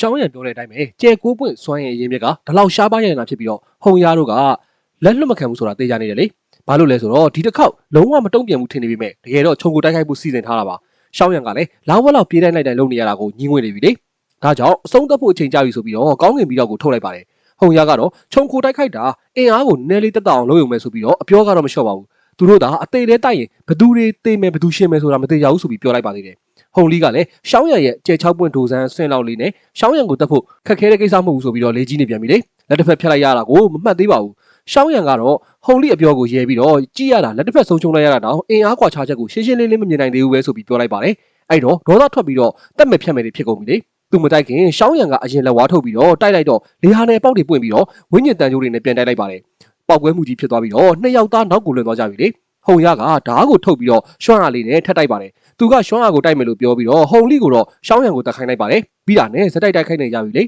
ရှောင်းရံပြောတဲ့အတိုင်းပဲကျဲကိုးပွင့်စွမ်းရင်အရင်မြက်ကဒီလောက်ရှားပါးရနေတာဖြစ်ပြီးတော့ဟုံရတို့ကလက်လွတ်မခံဘူးဆိုတာသိကြနေတယ်လေဘာလို့လဲဆိုတော့ဒီတစ်ခေါက်လုံးဝမတုံ့ပြန်ဘူးထင်နေပြီမဲ့တကယ်တော့ခြုံကိုတိုက်ခိုက်ဖို့စီစဉ်ထားတာပါရှောင်းရံကလည်းလာဝက်လောက်ပြေးတိုင်းလိုက်တိုင်းလုပ်နေရတာကိုညှင်းငွေနေပြီလေဒါကြောင့်အဆုံးသတ်ဖို့အချိန်ကြာပြီဆိုပြီးတော့ကောင်းငင်ပြီးတော့ကိုထုတ်လိုက်ပါတယ်ဟုံရကတော့ခြုံကိုတိုက်ခိုက်တာအင်အားကိုနည်းလေးတက်တောင်လုပ်ရုံပဲဆိုပြီးတော့အပြောကတော့မလျှော့ပါဘူးသူတို့သာအသေးလေးတိုက်ရင်ဘသူတွေသိမယ်ဘသူရှင်းမယ်ဆိုတာမသိကြဘူးဆိုပြီးပြောလိုက်ပါသေးတယ် ဟုံလီကလည်းရှောင်းရံရဲ့ကျဲ6ပွင့်ဒိုဆန်းဆင်းလောက်လေးနဲ့ရှောင်းရံကိုတက်ဖို့ခက်ခဲတဲ့ကိစ္စမဟုတ်ဘူးဆိုပြီးတော့လေးကြီးနေပြန်ပြီလေလက်တစ်ဖက်ဖြတ်လိုက်ရတာကိုမမှတ်သေးပါဘူးရှောင်းရံကတော့ဟုံလီအပြောကိုရဲပြီးတော့ကြည့်ရတာလက်တစ်ဖက်ဆုံးချုံလိုက်ရတာတော့အင်အားကွာခြားချက်ကိုရှင်းရှင်းလင်းလင်းမမြင်နိုင်သေးဘူးပဲဆိုပြီးပြောလိုက်ပါတယ်အဲ့တော့ဒေါသထွက်ပြီးတော့တက်မဲ့ဖြတ်မဲ့တွေဖြစ်ကုန်ပြီလေသူမတိုက်ခင်ရှောင်းရံကအရင်လက်ဝါးထုတ်ပြီးတော့တိုက်လိုက်တော့လေဟာနယ်ပေါက်တွေပွင့်ပြီးတော့ဝင်းညင်တန်ကြိုးတွေနဲ့ပြန်တိုက်လိုက်ပါတယ်ပောက်ကွဲမှုကြီးဖြစ်သွားပြီးတော့နှစ်ယောက်သားနောက်ကိုလွန်သွားကြပြီလေဟုံရကဓားကိုထုတ်ပြီးတော့ရွှမ်းအားလေးနဲ့ထက်တိုက်ပါတယ် သူကရွှမ်းအားကိုတိုက်မယ်လို့ပြောပြီးတော့ဟုံလီကိုတော့ရှောင်းရံကိုတက်ခိုင်းလိုက်ပါတယ်ပြီးတာနဲ့ဇက်တိုက်တိုက်ခိုင်းနေကြပြီလေ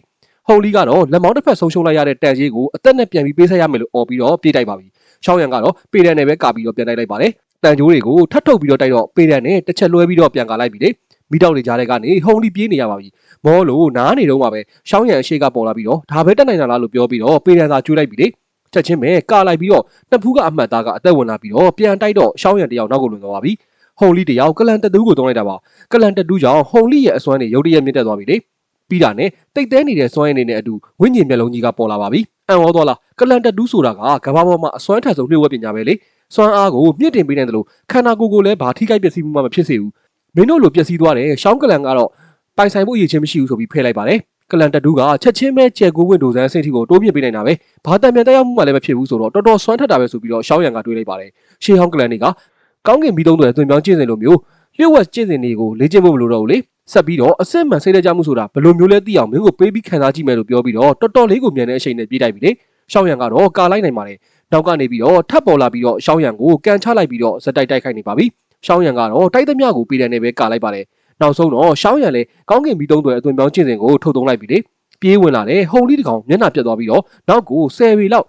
ဟုံလီကတော့လက်မောင်းတစ်ဖက်ဆုံးရှုံးလိုက်ရတဲ့တန်ကြီးကိုအသက်နဲ့ပြန်ပြီးပေးဆက်ရမယ်လို့អော်ပြီးတော့ပြေးတိုက်ပါပြီရှောင်းရံကတော့ပေဒန်နဲ့ပဲကာပြီးတော့ပြန်တိုက်လိုက်ပါတယ်တန်ကြိုးတွေကိုထပ်ထုတ်ပြီးတော့တိုက်တော့ပေဒန်နဲ့တစ်ချက်လွှဲပြီးတော့ပြန်ကာလိုက်ပြီလေမိတောက်တွေကြားထဲကနေဟုံလီပြေးနေရပါပြီမောလို့နားနေတော့မှပဲရှောင်းရံအရှိကပေါ်လာပြီးတော့ဒါပဲတက်နိုင်တာလားလို့ပြောပြီးတော့ပေဒန်သာကျွေးလိုက်ပြီလေချက်ချင်းပဲကာလိုက်ပြီးတော့နှစ်ဖူးကအမှတ်သားကအသက်ဝင်လာပြီးတော့ပြန်တိုက်တော့ရှောင်းရံတယောက်နောက်ကိုလွန်သွားပါပြီ ဟုံလီတယောက်ကလန်တတူးကိုတုံးလိုက်တာပါကလန်တတူးကြောင့်ဟုံလီရဲ့အစွမ်းတွေရုတ်တရက်မြင့်တက်သွားပြီလေပြီးတာနဲ့တိတ်တဲနေတဲ့စွမ်းရည်နေတဲ့အတူဝိညာဉ်မျက်လုံးကြီးကပေါ်လာပါပြီအံ့ဩသွားလားကလန်တတူးဆိုတာကကဘာပေါ်မှာအစွမ်းထက်ဆုံးလျှို့ဝှက်ပညာပဲလေစွမ်းအားကိုမြင့်တင်ပေးနေတယ်လို့ခန္ဓာကိုယ်ကိုလည်းဘာထိခိုက်ပျက်စီးမှုမှမဖြစ်စေဘူးမင်းတို့လိုပျက်စီးသွားတယ်ရှောင်းကလန်ကတော့ပိုင်ဆိုင်ဖို့အရေးချင်းမရှိဘူးဆိုပြီးဖဲလိုက်ပါတယ်ကလန်တတူးကချက်ချင်းပဲကြဲကိုဝင်းဒိုဆန်းအဆင့်ထိကိုတိုးမြင့်ပေးနိုင်တာပဲဘာတံပြန်တက်ရောက်မှုမှလည်းမဖြစ်ဘူးဆိုတော့တော်တော်စွမ်းထက်တာပဲဆိုပြီးတော့ရှောင်းရံကတွေးလိုက်ပါတယ်ရှေးဟောင်းကလန်တွေက ကောင်းကင်ပြီးသုံးတွေအသွင်ပြောင်းကျင့်စဉ်လိုမျိုးလျှို့ဝှက်ကျင့်စဉ်တွေကိုလေ့ကျင့်ဖို့မလိုတော့ဘူးလေဆက်ပြီးတော့အစစ်မှန်စိတ်လက်ကြမှုဆိုတာဘယ်လိုမျိုးလဲသိအောင်မင်းကိုပေးပြီးခံစားကြည့်မယ်လို့ပြောပြီးတော့တော်တော်လေးကိုမြန်တဲ့အချိန်နဲ့ပြေးတိုက်ပြီလေရှောင်းရံကတော့ကာလိုက်နိုင်ပါတယ်နောက်ကနေပြီးတော့ထပ်ပေါ်လာပြီးတော့ရှောင်းရံကိုကန်ချလိုက်ပြီးတော့ဇက်တိုက်တိုက်ခိုက်နေပါပြီရှောင်းရံကတော့တိုက်သမျှကိုပေးတယ်နဲ့ပဲကာလိုက်ပါတယ်နောက်ဆုံးတော့ရှောင်းရံလည်းကောင်းကင်ပြီးသုံးတွေအသွင်ပြောင်းကျင့်စဉ်ကိုထုတ်သုံးလိုက်ပြီလေပြေးဝင်လာတယ်ဟုံလီတကောင်မျက်နှာပြတ်သွားပြီးတော့နောက်ကို10ပေလောက်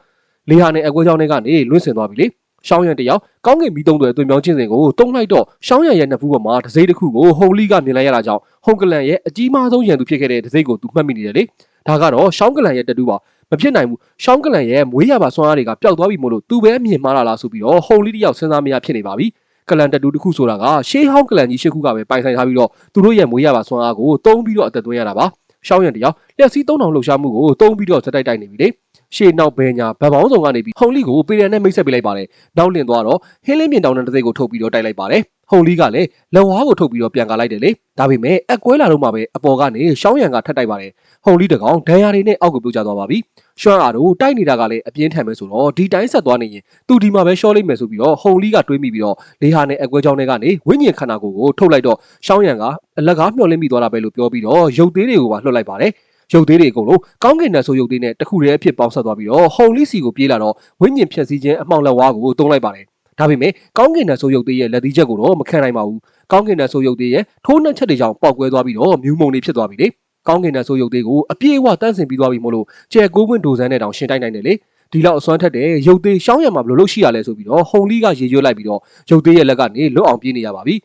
လေဟာနဲ့အကွဲချောင်းတွေကနေလွင့်စင်သွားပြီလေ ရှောင်းရံတယောက်ကောင်းကင်ပြီးသုံးတွေအသွင်ပြောင်းကျင့်စဉ်ကိုတုံးလိုက်တော့ရှောင်းရံရဲ့နှစ်ဖူးပေါ်မှာဒစိမ့်တစ်ခုကိုဟုံလီကမြင်လိုက်ရတာကြောင့်ဟုံကလန်ရဲ့အကြီးမားဆုံးရန်သူဖြစ်ခဲ့တဲ့ဒစိမ့်ကိုသူမှတ်မိနေတယ်လေဒါကတော့ရှောင်းကလန်ရဲ့တတူပါမဖြစ်နိုင်ဘူးရှောင်းကလန်ရဲ့မွေးရပါဆွမ်းအားတွေကပျောက်သွားပြီမို့လို့သူပဲအမြင်မှားလာလားဆိုပြီးတော့ဟုံလီတယောက်စဉ်းစားမရဖြစ်နေပါပြီကလန်တတူတစ်ခုဆိုတာကရှေးဟောင်းကလန်ကြီးရှစ်ခုကပဲပိုင်ဆိုင်ထားပြီးတော့သူတို့ရဲ့မွေးရပါဆွမ်းအားကိုတုံးပြီးတော့အသက်သွင်းရတာပါရှောင်းရံတယောက်လက်စီး3000လှုပ်ရှားမှုကိုတုံးပြီးတော့ဇက်တိုက်တိုက်နေပြီလေ ရှေ့နောက်ဘဲညာဗတ်ပေါင်းဆောင်ကနေပြီးဟုံလီကိုပေရန်နဲ့မိတ်ဆက်ပေးလိုက်ပါတယ်နောက်လင်သွားတော့ဟင်းလင်းပြင်တောင်တဲ့တစ်စိတ်ကိုထုတ်ပြီးတော့တိုက်လိုက်ပါတယ်ဟုံလီကလည်းလက်ဝါးကိုထုတ်ပြီးတော့ပြန်ကာလိုက်တယ်လေဒါပေမဲ့အကွဲလာတော့မှပဲအပေါ်ကနေရှောင်းရံကထပ်တိုက်ပါတယ်ဟုံလီတကောင်ဒဏ်ရာတွေနဲ့အောက်ကိုပြုတ်ကျသွားပါပြီရှွမ်းအားတို့တိုက်နေတာကလည်းအပြင်းထန်ပဲဆိုတော့ဒီတိုင်းဆက်သွားနေရင်သူဒီမှာပဲရှော့လိုက်မယ်ဆိုပြီးတော့ဟုံလီကတွေးမိပြီးတော့လေဟာနဲ့အကွဲချောင်းတွေကနေဝိညာဉ်ခန္ဓာကိုယ်ကိုထုတ်လိုက်တော့ရှောင်းရံကအလက်ကားမျောလင်းမိသွားတာပဲလို့ပြောပြီးတော့ရုပ်သေးတွေကိုပါလွှတ်လိုက်ပါတယ် ရုပ်သေးတွေအကုန်လုံးကောင်းကင်နယ်ဆိုရုပ်သေးနဲ့တခုတည်းအဖြစ်ပေါင်းဆက်သွားပြီးတော့ဟုံလီစီကိုပြေးလာတော့ဝိညာဉ်ဖြည့်ဆည်းခြင်းအမှောင်လက်ဝါးကိုတုံးလိုက်ပါတယ်ဒါပေမဲ့ကောင်းကင်နယ်ဆိုရုပ်သေးရဲ့လက်သီးချက်ကိုတော့မခံနိုင်ပါဘူးကောင်းကင်နယ်ဆိုရုပ်သေးရဲ့ထိုးနှက်ချက်တွေကြောင့်ပေါက်ကွဲသွားပြီးတော့မြူးမုံတွေဖြစ်သွားပြီလေကောင်းကင်နယ်ဆိုရုပ်သေးကိုအပြည့်အဝတန်းဆင်ပြီးသွားပြီမို့လို့ကျဲကိုးပွင့်ဒိုဇန်နဲ့တောင်ရှင်းတိုက်နိုင်တယ်လေဒီလောက်အစွမ်းထက်တဲ့ရုပ်သေးရှောင်းရံမှာဘယ်လိုလုပ်ရှိရလဲဆိုပြီးတော့ဟုံလီကရေရွတ်လိုက်ပြီးတော့ရုပ်သေးရဲ့လက်ကနေလွတ်အောင်ပြေးနေရပါပြီ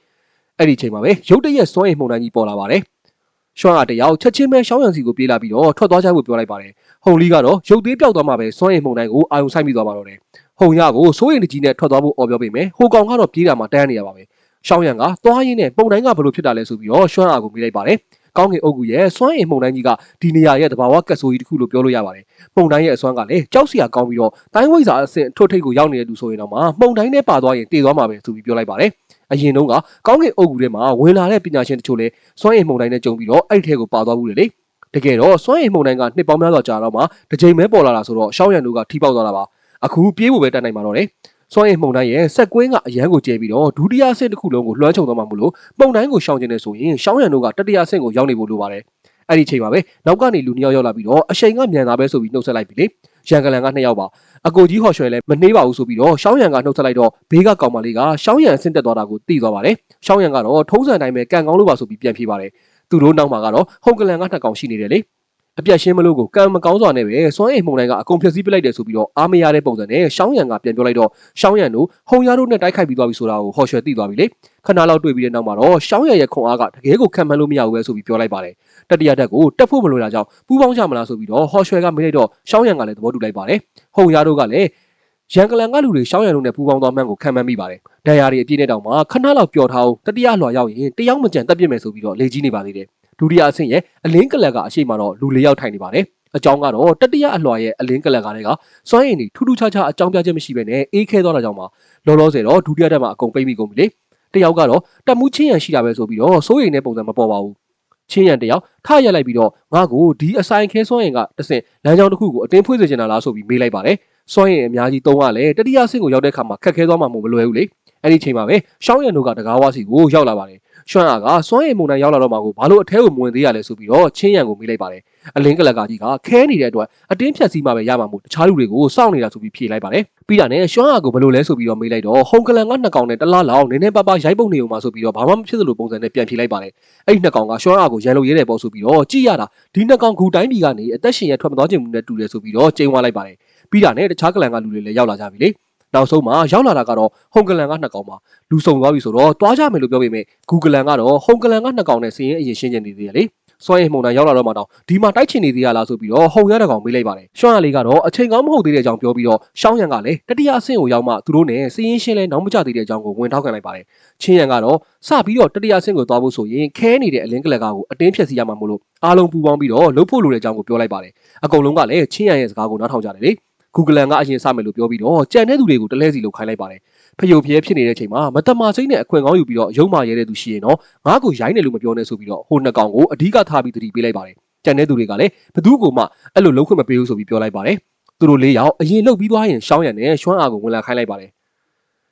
အဲ့ဒီချိန်မှာပဲရုပ်တရက်စွမ်းရည်မှုန်တိုင်းကြီးပေါ်လာပါတယ် ရှွမ်းအားတယောက်ချက်ချင်းပဲရှောင်းရံစီကိုပြေးလာပြီးတော့ထွက်သွားကြဖို့ပြောလိုက်ပါတယ်ဟုံလီကတော့ရုပ်သေးပြောက်သွားမှပဲစွမ်းရည်မှုန်တိုင်းကိုအာယုံဆိုင်ပြီးသွားပါတော့တယ်ဟုံရကိုစိုးရင်တကြီးနဲ့ထွက်သွားဖို့អော်ပြောပေးမယ်ဟိုကောင်ကတော့ပြေးတာမှတန်းနေရပါပဲရှောင်းရံကသွားရင်းနဲ့ပုံတိုင်းကဘယ်လိုဖြစ်တာလဲဆိုပြီးတော့ရှွမ်းအားကိုမေးလိုက်ပါတယ် ကောင်းကင်အုပ်ကူရဲ့စွမ်းရည်မှုန်တိုင်းကြီးကဒီနေရာရဲ့တဘာဝကတ်ဆိုးကြီးတစ်ခုလို့ပြောလို့ရပါတယ်မှုန်တိုင်းရဲ့အစွမ်းကလည်းကြောက်စရာကောင်းပြီးတော့တိုင်းဝိဇ္ဇာအဆင့်ထွတ်ထိပ်ကိုရောက်နေတဲ့သူဆိုရင်တော့မှမှုန်တိုင်းနဲ့ပါသွားရင်တည်သွားမှာပဲဆိုပြီးပြောလိုက်ပါတယ်အရင်တုန်းကကောင်းကင်အုပ်ကူထဲမှာဝင်လာတဲ့ပညာရှင်တချို့လည်းစွမ်းရည်မှုန်တိုင်းနဲ့ကြုံပြီးတော့အဲ့ဒီထဲကိုပါသွားဘူးလေလေတကယ်တော့စွမ်းရည်မှုန်တိုင်းကနှစ်ပေါင်းများစွာကြာတော့မှတစ်ချိန်ပဲပေါ်လာတာဆိုတော့ရှောင်းရံတို့ကထိပေါက်သွားတာပါအခုပြေးဖို့ပဲတတ်နိုင်မှာတော့လေ စွမ်းရည်မှုန်တိုင်းရဲ့စက်ကွင်းကအရန်ကိုကျဲပြီးတော့ဒုတိယဆင့်တစ်ခုလုံးကိုလွှမ်းခြုံသွားမှာမို့လို့မှုန်တိုင်းကိုရှောင်ကျင်နေဆိုရင်ရှောင်းရံတို့ကတတိယဆင့်ကိုရောက်နေဖို့လိုပါတယ်အဲ့ဒီချိန်မှာပဲနောက်ကနေလူနှစ်ယောက်ရောက်လာပြီးတော့အရှိန်ကမြန်တာပဲဆိုပြီးနှုတ်ဆက်လိုက်ပြီလေရန်ကလန်ကနှစ်ယောက်ပါအကိုကြီးဟော်ရွှဲလည်းမနှေးပါဘူးဆိုပြီးတော့ရှောင်းရံကနှုတ်ဆက်လိုက်တော့ဘေးကကောင်မလေးကရှောင်းရံဆင့်တက်သွားတာကိုသိသွားပါတယ်ရှောင်းရံကတော့ထုံးစံတိုင်းပဲကန်ကောင်းလို့ပါဆိုပြီးပြန်ပြေးပါတယ်သူတို့နောက်မှာကတော့ဟုန်ကလန်ကနှစ်ကောင်ရှိနေတယ်လေ အပြတ်ရှင်းမလို့ကိုကံမကောင်းစွာနဲ့ပဲစွမ်းအင်မှုန်တိုင်းကအကုန်ဖျက်ဆီးပစ်လိုက်တယ်ဆိုပြီးတော့အားမရတဲ့ပုံစံနဲ့ရှောင်းရံကပြန်ပြောလိုက်တော့ရှောင်းရံတို့ဟုံရတို့နဲ့တိုက်ခိုက်ပြီးသွားပြီဆိုတာကိုဟော်ရွှဲသိသွားပြီလေခဏလောက်တွေ့ပြီးတဲ့နောက်မှာတော့ရှောင်းရံရဲ့ခွန်အားကတကယ်ကိုခံမှန်းလို့မရဘူးပဲဆိုပြီးပြောလိုက်ပါတယ်တတိယတက်ကိုတက်ဖို့မလိုတာကြောင့်ပူးပေါင်းကြမလားဆိုပြီးတော့ဟော်ရွှဲကမေးလိုက်တော့ရှောင်းရံကလည်းသဘောတူလိုက်ပါတယ်ဟုံရတို့ကလည်းရန်ကလန်ကလူတွေရှောင်းရံတို့နဲ့ပူးပေါင်းသွားမှန်းကိုခံမှန်းမိပါတယ်ဒဏ်ရာတွေအပြည့်နဲ့တောင်မှခဏလောက်ပျော်ထားအောင်တတိယလွှာရောက်ရင်တယောက်မကြံတက်ပြစ်မယ်ဆိုပြီးတော့လေကြီးနေပါသေးတယ် ဒုတိယအဆင့်ရဲ့အလင်းကလပ်ကအရှိမတော့လူလေးယောက်ထိုင်နေပါတယ်အကြောင်းကတော့တတိယအလွှာရဲ့အလင်းကလပ်ကလည်းကစွမ်းရည်နေထူးထူးခြားခြားအကြောင်းပြချက်မရှိဘဲနဲ့အေးခဲသွားတာကြောင့်ပါလောလောဆယ်တော့ဒုတိယတက်မှာအကုန်ပိတ်မိကုန်ပြီလေတယောက်ကတော့တက်မှုချင်းရန်ရှိတာပဲဆိုပြီးတော့စိုးရိမ်တဲ့ပုံစံမပေါ်ပါဘူးချင်းရန်တယောက်ထရက်လိုက်ပြီးတော့ငါ့ကိုဒီအဆိုင်ခဲစွမ်းရည်ကတဆင့်လမ်းကြောင်းတစ်ခုကိုအတင်းဖွင့်စေချင်တာလားဆိုပြီးမေးလိုက်ပါတယ်စွမ်းရည်အများကြီးတုံးရလဲတတိယဆင့်ကိုရောက်တဲ့အခါမှာခက်ခဲသွားမှာမဟုတ်မလွယ်ဘူးလေအဲ့ဒီချိန်မှာပဲရှောင်းရံတို့ကတကားဝါစီကိုရောက်လာပါတယ် ရွှမ်းအားကစွမ်းရည်မုန်တိုင်းရောက်လာတော့မှကိုဘာလို့အထဲကိုမဝင်သေးရလဲဆိုပြီးတော့ချင်းရံကိုမေးလိုက်ပါတယ်အလင်းကလကကြီးကခဲနေတဲ့အတွက်အတင်းဖြတ်စီးမှပဲရမှာမို့တခြားလူတွေကိုစောင့်နေတာဆိုပြီးဖြေလိုက်ပါတယ်ပြီးတာနဲ့ရွှမ်းအားကိုဘယ်လိုလဲဆိုပြီးတော့မေးလိုက်တော့ဟုံကလန်ကနှစ်ကောင်နဲ့တလားလောက်နည်းနည်းပါးပါးရိုက်ပုတ်နေုံမှာဆိုပြီးတော့ဘာမှမဖြစ်သလိုပုံစံနဲ့ပြန်ဖြေလိုက်ပါတယ်အဲ့ဒီနှစ်ကောင်ကရွှမ်းအားကိုရန်လို့ရဲတယ်ပေါ့ဆိုပြီးတော့ကြည့်ရတာဒီနှစ်ကောင်ဂူတိုင်းပြည်ကနေအသက်ရှင်ရထွက်မသွားခြင်းမှုနဲ့တူတယ်ဆိုပြီးတော့ကျိန်းဝါလိုက်ပါတယ်ပြီးတာနဲ့တခြားကလန်ကလူတွေလည်းရောက်လာကြပြီလေ နောက်ဆုံးမှာရောက်လာတာကတော့ဟုံကလန်ကနှစ်ကောင်ပါလူစုံသွားပြီဆိုတော့တွားကြမယ်လို့ပြောပေမဲ့ဂူဂလန်ကတော့ဟုံကလန်ကနှစ်ကောင်နဲ့စည်ရင်အရင်ရှင်းချင်နေသေးတယ်လေစွမ်းရည်မှုန်တိုင်းရောက်လာတော့မှတော့ဒီမှာတိုက်ချင်နေသေးရလားဆိုပြီးတော့ဟုံရတဲ့ကောင်မေးလိုက်ပါတယ်ရှောင်းရလေးကတော့အချိန်ကောင်းမဟုတ်သေးတဲ့အကြောင်းပြောပြီးတော့ရှောင်းရံကလည်းတတိယအဆင့်ကိုရောက်မှသူတို့နဲ့စည်ရင်ရှင်းလဲနောက်မကျသေးတဲ့အကြောင်းကိုဝင်ထောက်ခံလိုက်ပါတယ်ချင်းရံကတော့စပြီးတော့တတိယအဆင့်ကိုသွားဖို့ဆိုရင်ခဲနေတဲ့အလင်းကလကာကိုအတင်းဖြတ်စီရမှာမို့လို့အားလုံးပူပေါင်းပြီးတော့လှုပ်ဖို့လိုတဲ့အကြောင်းကိုပြောလိုက်ပါတယ်အကုန်လုံးကလည်းချင်းရံရဲ့စကားကိုနားထောင်ကြတယ်လေ Google ကအရင်စမယ်လို့ပြောပြီးတော့ကြံတဲ့သူတွေကိုတလဲစီလုပ်ခိုင်းလိုက်ပါတယ်ဖျို့ဖျဲဖြစ်နေတဲ့အချိန်မှာမတမာစိတ်နဲ့အခွင့်ကောင်းယူပြီးတော့ရုံမာရဲတဲ့သူရှိရင်တော့ငါ့ကိုရိုင်းတယ်လို့မပြောနဲ့ဆိုပြီးတော့ဟိုနှစ်ကောင်ကိုအဓိကထားပြီးတတိပေးလိုက်ပါတယ်ကြံတဲ့သူတွေကလည်းဘသူ့ကိုမှအဲ့လိုလုံးခွင့်မပေးဘူးဆိုပြီးပြောလိုက်ပါတယ်သူတို့လေးယောက်အရင်လှုပ်ပြီးသွားရင်ရှောင်းရံနဲ့ရွှမ်းအားကိုဝင်လာခိုင်းလိုက်ပါတယ်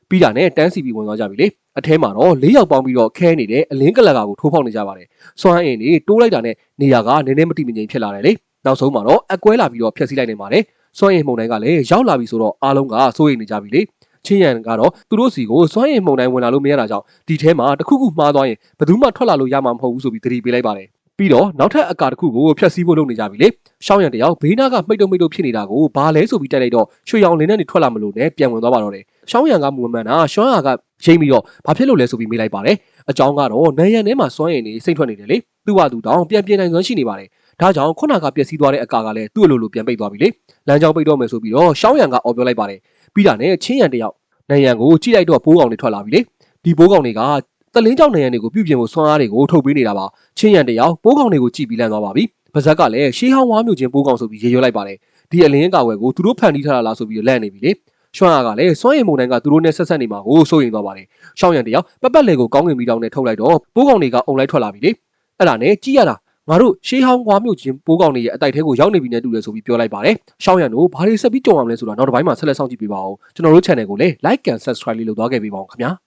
ပြီးတာနဲ့တန်းစီပြီးဝင်သွားကြပြီလေအထဲမှာတော့လေးယောက်ပေါင်းပြီးတော့ခဲနေတဲ့အလင်းကလကာကိုထိုးဖောက်နေကြပါတယ်စွမ်းအင်တွေတိုးလိုက်တာနဲ့နေရာကနည်းနည်းမတိမငြိမ်ဖြစ်လာတယ်လေနောက်ဆုံးမှာတော့အကွဲလာပြီးတော့ဖျက်ဆီးလိုက်နေပါတယ် စွမ်းရည်မှုန်တိုင်းကလည်းရောက်လာပြီဆိုတော့အားလုံးကစိုးရိမ်နေကြပြီလေချင်းရန်ကတော့သူတို့စီကိုစွမ်းရည်မှုန်တိုင်းဝင်လာလို့မရတာကြောင့်ဒီထဲမှာတစ်ခုခုမှားသွားရင်ဘယ်သူမှထွက်လာလို့ရမှာမဟုတ်ဘူးဆိုပြီးသတိပေးလိုက်ပါတယ်ပြီးတော့နောက်ထပ်အကာတစ်ခုကိုဖျက်ဆီးဖို့လုပ်နေကြပြီလေရှောင်းရံတယောက်ဘေးနားကမှိတ်တုံမှိတ်တုံဖြစ်နေတာကိုဘာလဲဆိုပြီးတက်လိုက်တော့ရွှေရောင်လင်းနဲ့နေထွက်လာမလို့နဲ့ပြန်ဝင်သွားပါတော့တယ်ရှောင်းရံကမူမှန်တာရှောင်းရံကရိမ့်ပြီးတော့ဘာဖြစ်လို့လဲဆိုပြီးမေးလိုက်ပါတယ်အကြောင်းကတော့နန်းရံထဲမှာစွမ်းရည်နေစိတ်ထွက်နေတယ်လေသူ့ဟာသူတောင်ပြန်ပြင်နိုင်စွမ်းရှိနေပါတယ် ဒါကြောင့်ခုနကပျက်စီးသွားတဲ့အကာကလည်းသူ့အလိုလိုပြန်ပိတ်သွားပြီလေလမ်းကြောင်းပိတ်တော့မယ်ဆိုပြီးတော့ရှောင်းရံကအော်ပြောလိုက်ပါတယ်ပြီးတာနဲ့ချင်းရံတယောက်နိုင်ရံကိုကြည့်လိုက်တော့ပိုးကောင်တွေထွက်လာပြီလေဒီပိုးကောင်တွေကတလင်းကြောင်နိုင်ရံတွေကိုပြုပြင်ဖို့ဆွမ်းအားတွေကိုထုတ်ပေးနေတာပါချင်းရံတယောက်ပိုးကောင်တွေကိုကြည့်ပြီးလန့်သွားပါပြီပါဇက်ကလည်းရှေးဟောင်းဝါမျိုးချင်းပိုးကောင်ဆိုပြီးရေရွတ်လိုက်ပါတယ်ဒီအလင်းအကာဝယ်ကိုသူတို့ဖန်တီးထားတာလားဆိုပြီးလန့်နေပြီလေရွှမ်းအားကလည်းစွမ်းရည်မုန်တိုင်းကသူတို့နဲ့ဆက်ဆက်နေမှာကိုစိုးရိမ်သွားပါတယ်ရှောင်းရံတယောက်ပက်ပက်လေကိုကောင်းကင်မီတောင်နဲ့ထုတ်လိုက်တော့ပိုးကောင်တွေကအုံလိုက်ထွက်လာပြီလေအဲ့ဒါနဲ့ကြည့်ရတာ ငါတို့ရှေးဟောင်းဝါမျိုးချင်းပိုးကောင်တွေရဲ့အတိုက်ထဲကိုရောက်နေပြီနဲ့တူတယ်ဆိုပြီးပြောလိုက်ပါတယ်။ရှောင်းရံတို့ဘာတွေဆက်ပြီးကြုံအောင်လဲဆိုတာနောက်တစ်ပိုင်းမှာဆက်လက်စောင့်ကြည့်ပေးပါဦး။ကျွန်တော်တို့ channel ကိုလည်း like and subscribe လေးလုပ်သွားခဲ့ပေးပါဦးခင်ဗျာ။